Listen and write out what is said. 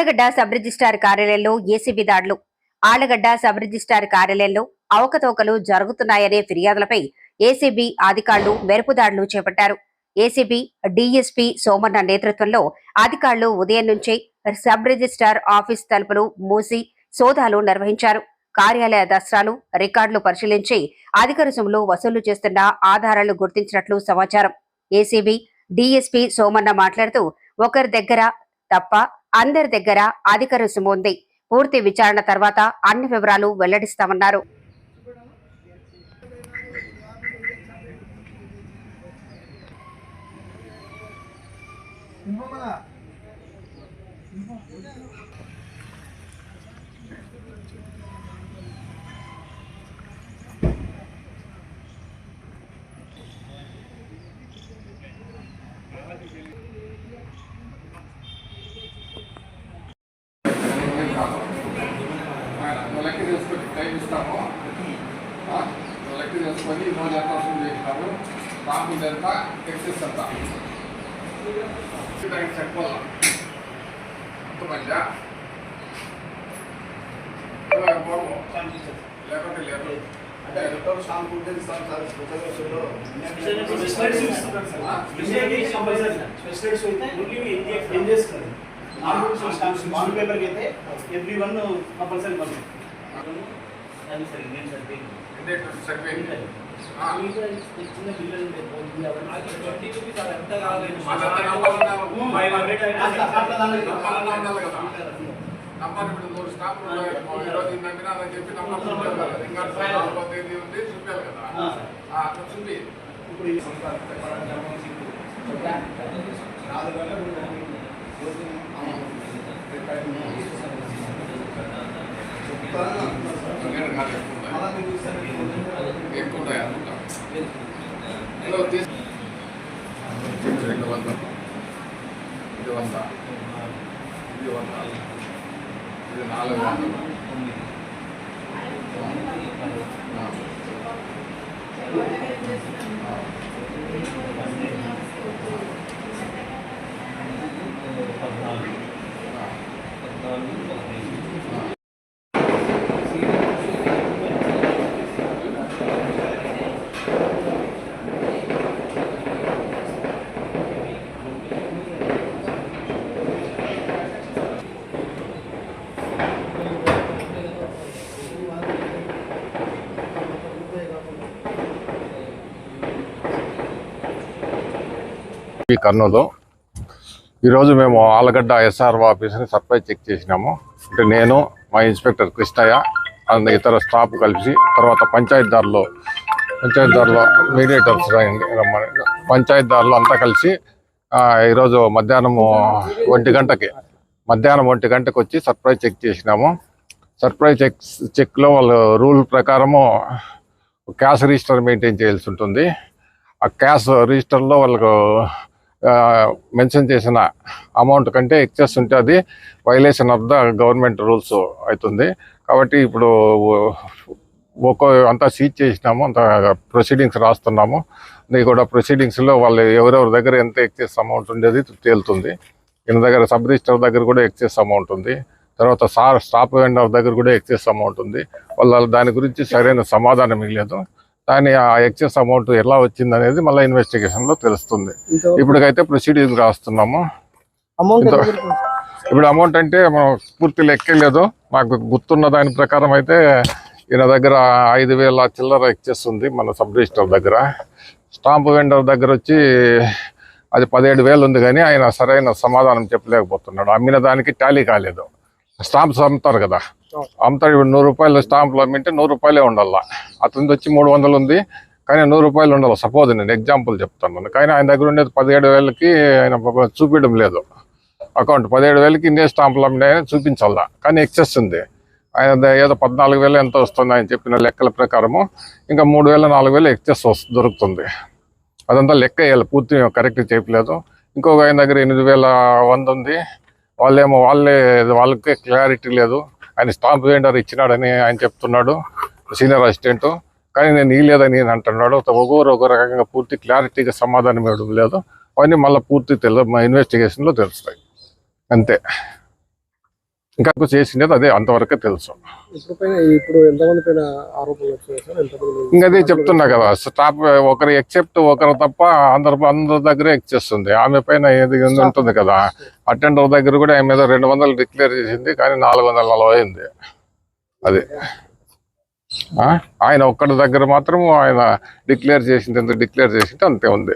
Allagadda sub registrar కార్యాలయంలో ACB దాడులు. Allagadda sub registrar కార్యాలయంలో అవకతవకలు జరుగుతున్నాయనే ఫిర్యాదులపై ఏసీబీ అధికారులు మెరుపు దాడులు చేపట్టారు. ఏసీబీ డీఎస్పీ సోమన్న నేతృత్వంలో అధికారులు ఉదయం నుంచే సబ్ రిజిస్టార్ ఆఫీస్ తలుపులు మూసి సోదాలు నిర్వహించారు. కార్యాలయ దస్త్రాలు రికార్డులు పరిశీలించి అధిక రుసుములు వసూలు చేస్తున్న ఆధారాలు గుర్తించినట్లు సమాచారం. ఏసీబీ డీఎస్పీ సోమన్న మాట్లాడుతూ ఒకరి దగ్గర తప్ప అందరి దగ్గర అధిక రుసుము ఉంది. పూర్తి విచారణ తర్వాత అన్ని వివరాలు వెల్లడిస్తామన్నారు. నువ్వు లెక్క చేసుకొని టైం ఇస్తాము ఆ? నువ్వు లెక్క చేసుకొని ఈ రోజు ఎంత వసూలు చేసినాము రాకుండా ఎంత ఎక్సెస్ ఎంత దానికి చెప్పాల అంత మంచిగా లేకపోతే లేదు అంటే ఎలక్ట్రానిక్ షాంపూ ఉంటే ఇస్తాం సార్ స్పెషల్ బాండ్ పేపర్కి అయితే ఎవ్రీ వన్ కంపల్సరీ పడుతుంది నంబర్ ఇప్పుడు మూడు స్టాప్లు ఉన్నాయి ఈరోజు నమ్మినా అని చెప్పి నంబర్ చూపాలి కదా. ఇంకా నాలుగో ఉంది చూపాలి కదా. చూపి ఇప్పుడు ఎక్కువ రెండు వందలు ఇది వంద ఇది వంద ఇది నాలుగు వందలు ఆ. ఈ కర్నూలు ఈరోజు మేము ఆలగడ్డ ఎస్ఆర్ఓ ఆఫీస్ని సర్ప్రైజ్ చెక్ చేసినాము. అంటే నేను మా ఇన్స్పెక్టర్ కృష్ణయ్య అండ్ ఇతర స్టాఫ్ కలిసి తర్వాత పంచాయతీదారులు పంచాయతీదారులు మీడియేటర్స్ రమ్మని పంచాయతీదారులు అంతా కలిసి ఈరోజు మధ్యాహ్నము ఒంటి గంటకి మధ్యాహ్నం ఒంటి గంటకు వచ్చి సర్ప్రైజ్ చెక్ చేసినాము. సర్ప్రైజ్ చెక్ చెక్లో వాళ్ళు రూల్ ప్రకారము క్యాష్ రిజిస్టర్ మెయింటైన్ చేయాల్సి ఉంటుంది. ఆ క్యాష్ రిజిస్టర్లో వాళ్ళకు మెన్షన్ చేసిన అమౌంట్ కంటే ఎక్సెస్ ఉంటే అది violation of the government rules అవుతుంది. కాబట్టి ఇప్పుడు ఒక్కో అంతా సీజ్ చేసినాము అంత ప్రొసీడింగ్స్ రాస్తున్నాము. నీ కూడా ప్రొసీడింగ్స్లో వాళ్ళు ఎవరెవరి దగ్గర ఎంత ఎక్సెస్ అమౌంట్ ఉండేది తేలుతుంది. ఈయన దగ్గర సబ్ రిజిస్టర్ దగ్గర కూడా ఎక్సెస్ అమౌంట్ ఉంది. తర్వాత సార్ స్టాప్ వెండర్ దగ్గర కూడా ఎక్సెస్ అమౌంట్ ఉంది. వాళ్ళ దాని గురించి సరైన సమాధానం ఇవ్వలేదు. కానీ ఆ ఎక్సెస్ అమౌంట్ ఎలా వచ్చింది అనేది మళ్ళీ ఇన్వెస్టిగేషన్లో తెలుస్తుంది. ఇప్పటికైతే ప్రొసీడింగ్ రాస్తున్నాము. ఇప్పుడు అమౌంట్ అంటే మనం పూర్తి లెక్కలేదు మాకు గుర్తున్న దాని ప్రకారం అయితే ఈయన దగ్గర ఐదు వేల చిల్లర ఎక్సెస్ ఉంది మన సబ్ రిజిస్టర్ దగ్గర. స్టాంప్ వెండర్ దగ్గర వచ్చి అది పదిహేడు వేలు ఉంది కానీ ఆయన సరైన సమాధానం చెప్పలేకపోతున్నాడు. అమ్మిన దానికి టాలీ కాలేదు. స్టాంప్స్ అమ్ముతారు కదా. అమ్ముతాడు ఇప్పుడు నూరు రూపాయలు స్టాంపులు అమ్మింటే నూరు రూపాయలే ఉండాల. అతనిది వచ్చి మూడు వందలు ఉంది. కానీ నూరు రూపాయలు ఉండాలి. సపోజ్ నేను ఎగ్జాంపుల్ చెప్తాను. కానీ ఆయన దగ్గర ఉండేది పదిహేడు వేలకి ఆయన చూపించడం లేదు. అకౌంట్ పదిహేడు వేలకి ఇన్నే స్టాంపులు అమ్మినాయని చూపించాలా. కానీ ఎక్సెస్ ఉంది. ఆయన ఏదో పద్నాలుగు వేలు ఎంత వస్తుంది ఆయన చెప్పిన లెక్కల ప్రకారము ఇంకా మూడు వేల నాలుగు వేలు ఎక్సెస్ వస్తు దొరుకుతుంది. అదంతా లెక్క వేయాలి. పూర్తి కరెక్ట్ చెప్పలేదు. ఇంకొక ఆయన దగ్గర ఎనిమిది వేల వంద ఉంది. వాళ్ళేమో వాళ్ళే వాళ్ళకే క్లారిటీ లేదు. ఆయన స్టాంప్ వెండర్ ఇచ్చినాడని ఆయన చెప్తున్నాడు సీనియర్ అసిస్టెంట్ కానీ నేను ఇవ్వలేదని నేను అంటున్నాడు. ఒక్కొక్కరు ఒక రకంగా పూర్తి క్లారిటీగా సమాధానం ఇవ్వడం లేదు. అవన్నీ మళ్ళీ పూర్తి తెలు మా ఇన్వెస్టిగేషన్లో తెలుస్తాయి. అంతే. ఇంకా చేసిండేది అదే అంతవరకే తెలుసు. ఇంకా అదే చెప్తున్నా కదా స్టాప్ ఒకరు ఎక్సెప్ట్ ఒకరు తప్ప అందరు అందరి దగ్గరే ఎక్ చేస్తుంది. ఆమె పైన ఏది ఉంటుంది కదా అటెండర్ దగ్గర కూడా ఆమె మీద రెండు వందలు డిక్లేర్ చేసింది కానీ నాలుగు వందల నలభై అయింది. అది? ఆయన ఒక్కడి దగ్గర మాత్రం ఆయన డిక్లేర్ చేసింది ఎంత డిక్లేర్ చేసింది అంతే ఉంది.